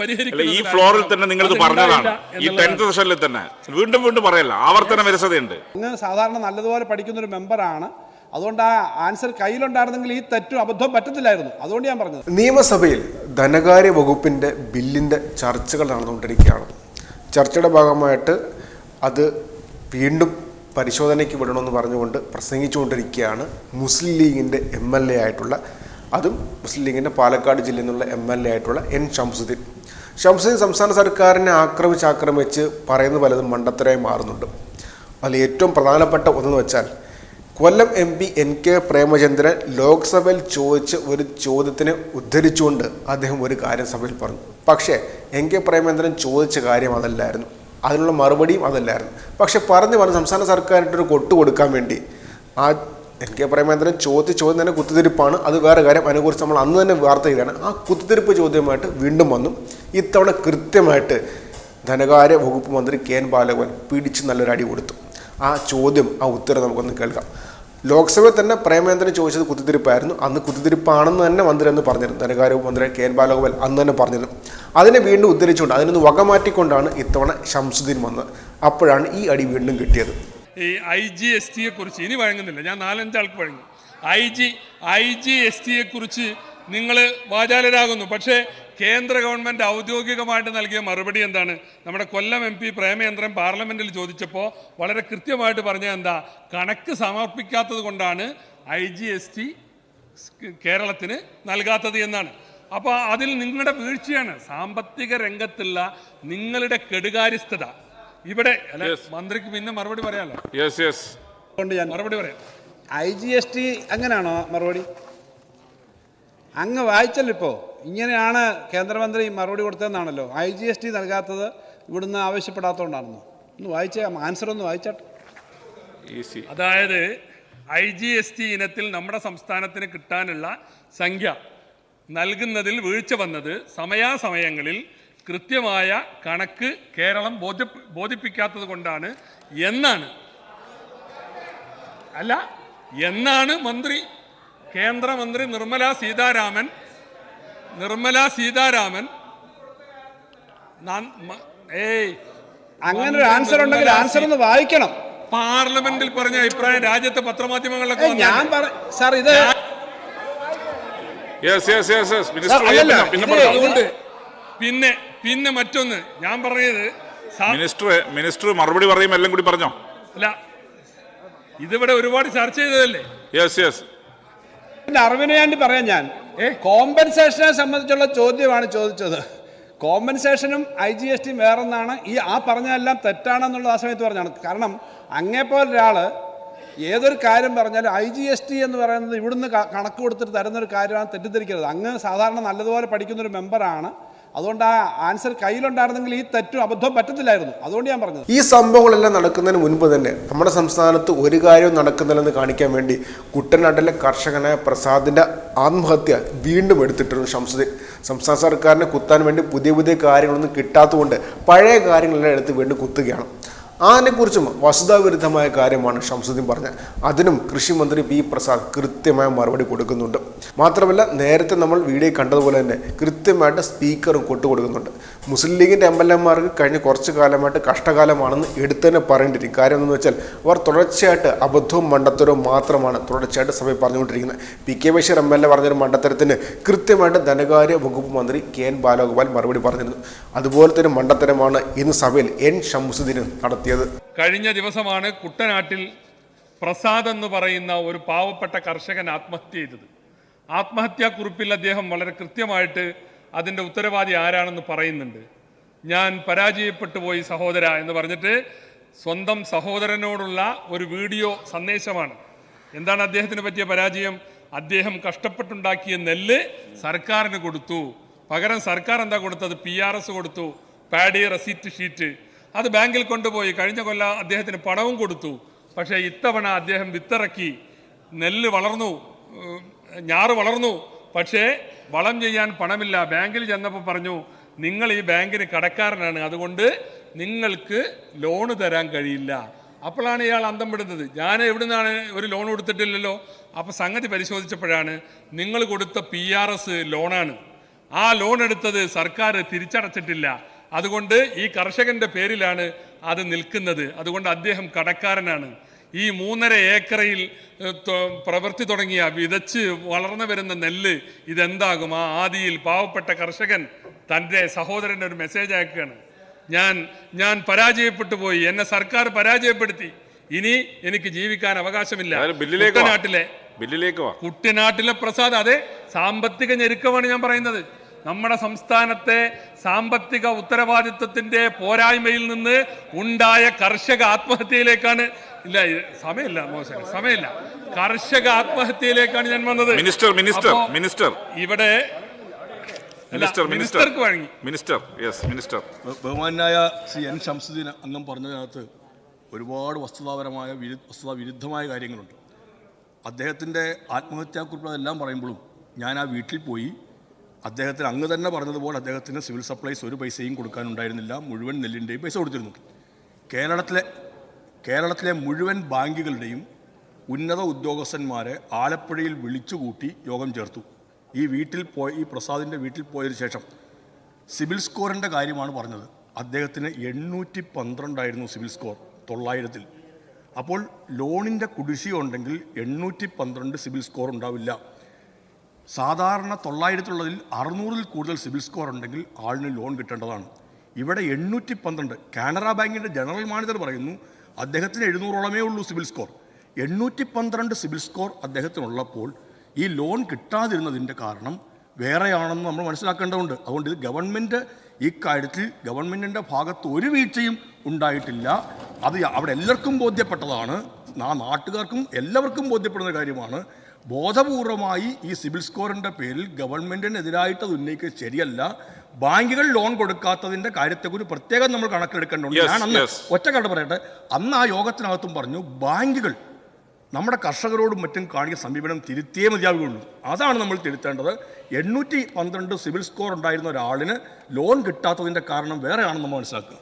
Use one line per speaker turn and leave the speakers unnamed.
അല്ല ഈ ഫ്ലോറിൽ തന്നെ നിങ്ങൾ ഇത് പറഞ്ഞതാണ്. ഈ. ടെൻത്ത് സെഷനിൽ തന്നെ. വീണ്ടും വീണ്ടും പറയല്ല ആവർത്തന വിരസതയുണ്ട്
ഇന്ന് സാധാരണ നല്ലതുപോലെ പഠിക്കുന്ന ഒരു മെമ്പറാണ്. അതുകൊണ്ട് ആ ആൻസർ കയ്യിലുണ്ടായിരുന്നെങ്കിൽ ഈ തെറ്റും അബദ്ധം പറ്റത്തില്ലായിരുന്നു. അതുകൊണ്ട് ഞാൻ പറഞ്ഞത്.
നിയമസഭയിൽ ധനകാര്യ വകുപ്പിന്റെ ബില്ലിന്റെ ചർച്ചകൾ നടന്നുകൊണ്ടിരിക്കുകയാണ്. ചർച്ചയുടെ ഭാഗമായിട്ട് അത് വീണ്ടും പരിശോധനയ്ക്ക് വിടണമെന്ന് പറഞ്ഞുകൊണ്ട് പ്രസംഗിച്ചുകൊണ്ടിരിക്കുകയാണ് മുസ്ലിം ലീഗിന്റെ എം എൽ എ ആയിട്ടുള്ള അതും മുസ്ലിം ലീഗിന്റെ പാലക്കാട് ജില്ലയിൽ നിന്നുള്ള എം എൽ എ ആയിട്ടുള്ള എൻ ഷംസുദ്ദീൻ. ഷംസുദ്ദീൻ സംസ്ഥാന സർക്കാരിനെ ആക്രമിച്ച് ആക്രമിച്ച് പറയുന്ന പലതും മണ്ടത്തരായി മാറുന്നുണ്ട്. അതിൽ ഏറ്റവും പ്രധാനപ്പെട്ട ഒന്നെന്ന് വെച്ചാൽ Kollam M P N K Premachandran ലോക്സഭയിൽ ചോദിച്ച ഒരു ചോദ്യത്തിനെ ഉദ്ധരിച്ചുകൊണ്ട് അദ്ദേഹം ഒരു കാര്യം സഭയിൽ പറഞ്ഞു. പക്ഷേ എൻ കെ പ്രേമചന്ദ്രൻ ചോദിച്ച കാര്യം അതല്ലായിരുന്നു. അതിനുള്ള മറുപടിയും അതല്ലായിരുന്നു. പക്ഷേ പറഞ്ഞു പറഞ്ഞ് സംസ്ഥാന സർക്കാരിന്റെ ഒരു കൊട്ടു കൊടുക്കാൻ വേണ്ടി ആ എൻ കെ പ്രേമചന്ദ്രൻ ചോദ്യ ചോദ്യം തന്നെ കുത്തിത്തിരിപ്പാണ്. അത് വേറെ കാര്യം. അതിനെക്കുറിച്ച് നമ്മൾ അന്ന് തന്നെ വാർത്ത ചെയ്താണ് ആ കുത്തിത്തിരിപ്പ് ചോദ്യമായിട്ട് വീണ്ടും വന്നു. ഇത്തവണ കൃത്യമായിട്ട് ധനകാര്യ വകുപ്പ് മന്ത്രി കെ എൻ ബാലഗോപാൽ പിടിച്ച് നല്ലൊരു അടി കൊടുത്തു. ആ ചോദ്യം ആ ഉത്തരം നമുക്കൊന്ന് കേൾക്കാം. ലോക്സഭയിൽ തന്നെ പ്രേമേന്ദ്രൻ ചോദിച്ചത് കുത്തിത്തിരിപ്പായിരുന്നു. അന്ന് കുത്തിത്തിരിപ്പാണെന്ന് തന്നെ മന്ത്രി എന്ന് പറഞ്ഞിരുന്നു. ധനകാര്യ മന്ത്രി കെ എൻ ബാലഗോപാൽ അന്ന് തന്നെ പറഞ്ഞിരുന്നു. അതിനെ വീണ്ടും ഉദ്ധരിച്ചുകൊണ്ട് അതിനൊന്ന് വകമാറ്റിക്കൊണ്ടാണ് ഇത്തവണ ഷംസുദ്ദീൻ വന്നത്. അപ്പോഴാണ് ഈ അടി വീണ്ടും കിട്ടിയത്.
ഈ ഐ ജി എസ് ടിയെ കുറിച്ച്. ഇനി വഴങ്ങുന്നില്ല. ഞാൻ നാലഞ്ചാൾക്ക് വഴങ്ങി. I G I G S ടിയെ കുറിച്ച് നിങ്ങൾ വാചാലരാകുന്നു. പക്ഷേ കേന്ദ്ര ഗവൺമെന്റ് ഔദ്യോഗികമായിട്ട് നൽകിയ മറുപടി എന്താണ്? നമ്മുടെ കൊല്ലം എം പി പ്രേമേന്ദ്രൻ പാർലമെന്റിൽ ചോദിച്ചപ്പോൾ വളരെ കൃത്യമായിട്ട് പറഞ്ഞത് എന്താ? കണക്ക് സമർപ്പിക്കാത്തത് കൊണ്ടാണ് ഐ ജി എസ് ടി കേരളത്തിന് നൽകാത്തത് എന്നാണ്. അപ്പോൾ അതിൽ നിങ്ങളുടെ വീഴ്ചയാണ്. സാമ്പത്തിക രംഗത്തുള്ള നിങ്ങളുടെ കെടുകാര്യസ്ഥത. ഇവിടെ അല്ല മന്ത്രിക്ക് പിന്നെ മറുപടി പറയാലോ?
യെസ് യെസ്
കൊണ്ട് ഞാൻ
മറുപടി പറയാം.
ഐ ജി എസ് ടി അങ്ങനെയാണോ മറുപടി? അങ്ങ് വായിച്ചല്ലോ ഇപ്പോ. ഇങ്ങനെയാണ് കേന്ദ്രമന്ത്രി മറുപടി കൊടുത്തതെന്നാണല്ലോ. ഐ ജി എസ് ടി നൽകാത്തത് ഇവിടുന്ന് ആവശ്യപ്പെടാത്തതുകൊണ്ടാണെന്നോ? ഒന്ന് വായിച്ചേ ആൻസർ ഒന്ന് വായിച്ചാട്ടെ.
ഈസി
അതായത് ഐ ജി എസ് ടി ഇനത്തിൽ നമ്മുടെ സംസ്ഥാനത്തിന് കിട്ടാനുള്ള സംഖ്യ നൽകുന്നതിൽ വീഴ്ച വന്നത് സമയാസമയങ്ങളിൽ കൃത്യമായ കണക്ക് കേരളം ബോധ്യ ബോധിപ്പിക്കാത്തത് കൊണ്ടാണ് എന്നാണ്. അല്ല എന്നാണ് മന്ത്രി കേന്ദ്രമന്ത്രി നിർമ്മല സീതാരാമൻ നിർമ്മല സീതാരാമൻ ഏയ്
അങ്ങനെ ഒരു ആൻസർ ഉണ്ടെങ്കിൽ ആൻസർ ഒന്ന് വായിക്കണം.
പാർലമെന്റിൽ പറഞ്ഞ അഭിപ്രായം രാജ്യത്തെ പത്രമാധ്യമങ്ങളിലൊക്കെ
ഞാൻ? സാർ ഇത്
പിന്നെ- പിന്നെ
മറ്റൊന്ന് ഞാൻ പറഞ്ഞത്
മിനിസ്റ്റർ മിനിസ്റ്റർ മറുപടി പറയും എല്ലാം കൂടി പറഞ്ഞോ?
അല്ല ഇതിവിടെ ഒരുപാട് ചർച്ച ചെയ്തതല്ലേ?
യെസ് യെസ്
അറിവിന് വേണ്ടി പറയാം ഞാൻ. കോമ്പൻസേഷനെ സംബന്ധിച്ചുള്ള ചോദ്യമാണ് ചോദിച്ചത്. കോമ്പൻസേഷനും ഐ ജി എസ് ടിയും വേറൊന്നാണ്. ഈ ആ പറഞ്ഞതെല്ലാം തെറ്റാണെന്നുള്ളത് ആ സമയത്ത് പറഞ്ഞാണ് കാരണം അങ്ങേപ്പോലെ ഒരാൾ ഏതൊരു കാര്യം പറഞ്ഞാലും ഐ ജി എസ് ടി എന്ന് പറയുന്നത് ഇവിടുന്ന് കണക്ക് കൊടുത്തിട്ട് തരുന്നൊരു കാര്യമാണ് തെറ്റിദ്ധരിക്കരുത്. അങ്ങ് സാധാരണ നല്ലതുപോലെ പഠിക്കുന്നൊരു മെമ്പറാണ്. അതുകൊണ്ട് ആ ആൻസർ കയ്യിലുണ്ടായിരുന്നെങ്കിൽ ഈ തെറ്റും അബദ്ധവും പറ്റത്തില്ലായിരുന്നു. അതുകൊണ്ട് ഞാൻ പറഞ്ഞത്.
ഈ സംഭവങ്ങളെല്ലാം നടക്കുന്നതിന് മുൻപ് തന്നെ നമ്മുടെ സംസ്ഥാനത്ത് ഒരു കാര്യവും നടക്കുന്നില്ലെന്ന് കാണിക്കാൻ വേണ്ടി കുട്ടനാട്ടിലെ കർഷകനായ പ്രസാദിന്റെ ആത്മഹത്യ വീണ്ടും എടുത്തിട്ടുണ്ട് ഷംസുദ്ദീൻ. സംസ്ഥാന സർക്കാരിനെ കുത്താൻ വേണ്ടി പുതിയ പുതിയ കാര്യങ്ങളൊന്നും കിട്ടാത്തതുകൊണ്ട് പഴയ കാര്യങ്ങളെല്ലാം എടുത്ത് വീണ്ടും കുത്തുകയാണ്. അതിനെക്കുറിച്ചും വസ്തുതാവിരുദ്ധമായ കാര്യമാണ് ഷംസുദ്ദീൻ പറഞ്ഞത്. അതിനും കൃഷി മന്ത്രി പി പ്രസാദ് കൃത്യമായ മറുപടി കൊടുക്കുന്നുണ്ട്. മാത്രമല്ല നേരത്തെ നമ്മൾ വീഡിയോ കണ്ടതുപോലെ തന്നെ കൃത്യമായിട്ട് സ്പീക്കറും കൊട്ടുകൊടുക്കുന്നുണ്ട് മുസ്ലിം ലീഗിന്റെ എം എൽ എമാർക്ക് കഴിഞ്ഞ കുറച്ച് കാലമായിട്ട് കഷ്ടകാലമാണെന്ന് എടുത്തു തന്നെ പറയേണ്ടിയിരിക്കും കാര്യം എന്ന് വെച്ചാൽ അവർ തുടർച്ചയായിട്ട് അബദ്ധവും മണ്ടത്തരവും മാത്രമാണ് തുടർച്ചയായിട്ട് സഭയിൽ പറഞ്ഞുകൊണ്ടിരിക്കുന്നത്. P K Basheer M L A പറഞ്ഞൊരു മണ്ടത്തരത്തിന് കൃത്യമായിട്ട് ധനകാര്യ വകുപ്പ് മന്ത്രി കെ എൻ ബാലഗോപാൽ മറുപടി പറഞ്ഞിരുന്നു. അതുപോലെ തന്നെ മണ്ടത്തരമാണ് ഇന്ന് സഭയിൽ എൻ ഷംസുദ്ദീൻ നടത്തിയത്.
കഴിഞ്ഞ ദിവസമാണ് കുട്ടനാട്ടിൽ പ്രസാദ് എന്ന് പറയുന്ന ഒരു പാവപ്പെട്ട കർഷകൻ ആത്മഹത്യ ചെയ്തത്. ആത്മഹത്യാക്കുറിപ്പിൽ അദ്ദേഹം വളരെ കൃത്യമായിട്ട് അതിന്റെ ഉത്തരവാദി ആരാണെന്ന് പറയുന്നുണ്ട്. ഞാൻ പരാജയപ്പെട്ടു പോയി സഹോദര എന്ന് പറഞ്ഞിട്ട് സ്വന്തം സഹോദരനോടുള്ള ഒരു വീഡിയോ സന്ദേശമാണ്. എന്താണ് അദ്ദേഹത്തിന് പറ്റിയ പരാജയം? അദ്ദേഹം കഷ്ടപ്പെട്ടുണ്ടാക്കിയ നെല്ല് സർക്കാരിന് കൊടുത്തു. പകരം സർക്കാർ എന്താ കൊടുത്തത്? പി കൊടുത്തു. പാഡി റെസീറ്റ് ഷീറ്റ് അത് ബാങ്കിൽ കൊണ്ടുപോയി. കഴിഞ്ഞ കൊല്ലം അദ്ദേഹത്തിന് പണവും കൊടുത്തു. പക്ഷേ ഇത്തവണ അദ്ദേഹം വിത്തിറക്കി. നെല്ല് വളർന്നു. ഞാറ് വളർന്നു. പക്ഷേ വളം ചെയ്യാൻ പണമില്ല. ബാങ്കിൽ ചെന്നപ്പോൾ പറഞ്ഞു നിങ്ങൾ ഈ ബാങ്കിന് കടക്കാരനാണ്. അതുകൊണ്ട് നിങ്ങൾക്ക് ലോണ് തരാൻ കഴിയില്ല. അപ്പോഴാണ് ഇയാൾ അന്തം വിടുന്നത്. ഞാൻ എവിടുന്നാണ് ഒരു ലോൺ കൊടുത്തിട്ടില്ലല്ലോ? അപ്പോൾ സംഗതി പരിശോധിച്ചപ്പോഴാണ് നിങ്ങൾ കൊടുത്ത പി ആർ എസ് ലോണാണ്. ആ ലോൺ എടുത്തത് സർക്കാർ തിരിച്ചടച്ചിട്ടില്ല. അതുകൊണ്ട് ഈ കർഷകന്റെ പേരിലാണ് അത് നിൽക്കുന്നത്. അതുകൊണ്ട് അദ്ദേഹം കടക്കാരനാണ്. ഈ മൂന്നര ഏക്കറയിൽ പ്രവൃത്തി തുടങ്ങിയ വിതച്ച് വളർന്നു വരുന്ന നെല്ല് ഇതെന്താകും? ആ ആദിയിൽ പാവപ്പെട്ട കർഷകൻ തന്റെ സഹോദരന്റെ ഒരു മെസ്സേജ് അയക്കുകയാണ്. ഞാൻ ഞാൻ പരാജയപ്പെട്ടു പോയി. എന്നെ സർക്കാർ പരാജയപ്പെടുത്തി. ഇനി എനിക്ക് ജീവിക്കാൻ അവകാശമില്ല. കുട്ടനാട്ടിലെ കുട്ടനാട്ടിലെ പ്രസാദ് അതെ സാമ്പത്തിക ഞെരുക്കമാണ് ഞാൻ പറയുന്നത്. നമ്മുടെ സംസ്ഥാനത്തെ സാമ്പത്തിക ഉത്തരവാദിത്വത്തിന്റെ പോരായ്മയിൽ നിന്ന് ഉണ്ടായ കർഷക ആത്മഹത്യയിലേക്കാണ് ഇല്ല സമയമില്ല മോശം. സമയമില്ല. കർഷക ആത്മഹത്യയിലേക്കാണ് ഞാൻ വന്നത്.
Minister minister minister.
ഇവിടെ
മിനിസ്റ്റർ മിനിസ്റ്റർ.
മിനിസ്റ്റർക്ക് വഴങ്ങി.
Minister yes minister.
ബഹുമാനായ സി എൻ ശംസുദ്ദീൻ അംഗം പറഞ്ഞതിനകത്ത് ഒരുപാട് വസ്തുതാപരമായ വിരു വസ്തുതാ വിരുദ്ധമായ കാര്യങ്ങളുണ്ട്. അദ്ദേഹത്തിന്റെ ആത്മഹത്യാക്കുറിപ്പ് അതെല്ലാം പറയുമ്പോഴും ഞാൻ ആ വീട്ടിൽ പോയി അദ്ദേഹത്തിന് അങ്ങ് തന്നെ പറഞ്ഞതുപോലെ അദ്ദേഹത്തിന് സിവിൽ സപ്ലൈസ് ഒരു പൈസയും കൊടുക്കാനുണ്ടായിരുന്നില്ല. മുഴുവൻ നെല്ലിന്റെയും പൈസ കൊടുത്തിരുന്നു. കേരളത്തിലെ കേരളത്തിലെ മുഴുവൻ ബാങ്കുകളുടെയും ഉന്നത ഉദ്യോഗസ്ഥന്മാരെ ആലപ്പുഴയിൽ വിളിച്ചുകൂട്ടി യോഗം ചേർത്തു. ഈ വീട്ടിൽ പോയി ഈ പ്രസാദിന്റെ വീട്ടിൽ പോയതിനു ശേഷം സിവിൽ സ്കോറിന്റെ കാര്യമാണ് പറഞ്ഞത്. അദ്ദേഹത്തിന് എണ്ണൂറ്റി പന്ത്രണ്ടായിരുന്നു സിവിൽ സ്കോർ തൊള്ളായിരത്തിൽ. അപ്പോൾ ലോണിന്റെ കുടിശ്ശിക ഉണ്ടെങ്കിൽ എണ്ണൂറ്റി പന്ത്രണ്ട് സിവിൽ സ്കോർ ഉണ്ടാവില്ല. സാധാരണ തൊള്ളായിരത്തിലുള്ളതിൽ അറുന്നൂറിൽ കൂടുതൽ സിബിൽ സ്കോർ ഉണ്ടെങ്കിൽ ആളിന് ലോൺ കിട്ടേണ്ടതാണ്. ഇവിടെ എണ്ണൂറ്റി പന്ത്രണ്ട് കാനറ ബാങ്കിന്റെ ജനറൽ മാനേജർ പറയുന്നു അദ്ദേഹത്തിന് എഴുന്നൂറോളമേ ഉള്ളൂ സിബിൽ സ്കോർ. എണ്ണൂറ്റി പന്ത്രണ്ട് സിബിൽ സ്കോർ അദ്ദേഹത്തിനുള്ളപ്പോൾ ഈ ലോൺ കിട്ടാതിരുന്നതിന്റെ കാരണം വേറെയാണെന്ന് നമ്മൾ മനസ്സിലാക്കേണ്ടതുണ്ട്. അതുകൊണ്ട് ഇത് ഗവൺമെന്റ് ഇക്കാര്യത്തിൽ ഗവൺമെന്റിന്റെ ഭാഗത്ത് ഒരു വീഴ്ചയും ഉണ്ടായിട്ടില്ല. അത് അവിടെ എല്ലാവർക്കും ബോധ്യപ്പെട്ടതാണ്. ആ നാട്ടുകാർക്കും എല്ലാവർക്കും ബോധ്യപ്പെടുന്ന കാര്യമാണ്. ബോധപൂർവമായി ഈ സിബിൽ സ്കോറിന്റെ പേരിൽ ഗവൺമെന്റിനെതിരായിട്ട് അത് ഉന്നയിക്കുന്നത് ശരിയല്ല. ബാങ്കുകൾ ലോൺ കൊടുക്കാത്തതിന്റെ കാര്യത്തെക്കുറിച്ച് പ്രത്യേകം നമ്മൾ കണക്കെടുക്കേണ്ടതുണ്ട്. ഞാൻ അന്ന് ഒറ്റക്കാട്ട് പറയട്ടെ. അന്ന് ആ യോഗത്തിനകത്തും പറഞ്ഞു ബാങ്കുകൾ നമ്മുടെ കർഷകരോടും മറ്റും കാണിക്കുന്ന സമീപനം തിരുത്തിയേ മതിയാവുകയുള്ളൂ. അതാണ് നമ്മൾ തിരുത്തേണ്ടത്. എണ്ണൂറ്റി പന്ത്രണ്ട് സിവിൽ സ്കോർ ഉണ്ടായിരുന്ന ഒരാളിന് ലോൺ കിട്ടാത്തതിന്റെ കാരണം വേറെയാണെന്ന് നമ്മൾ മനസ്സിലാക്കുക.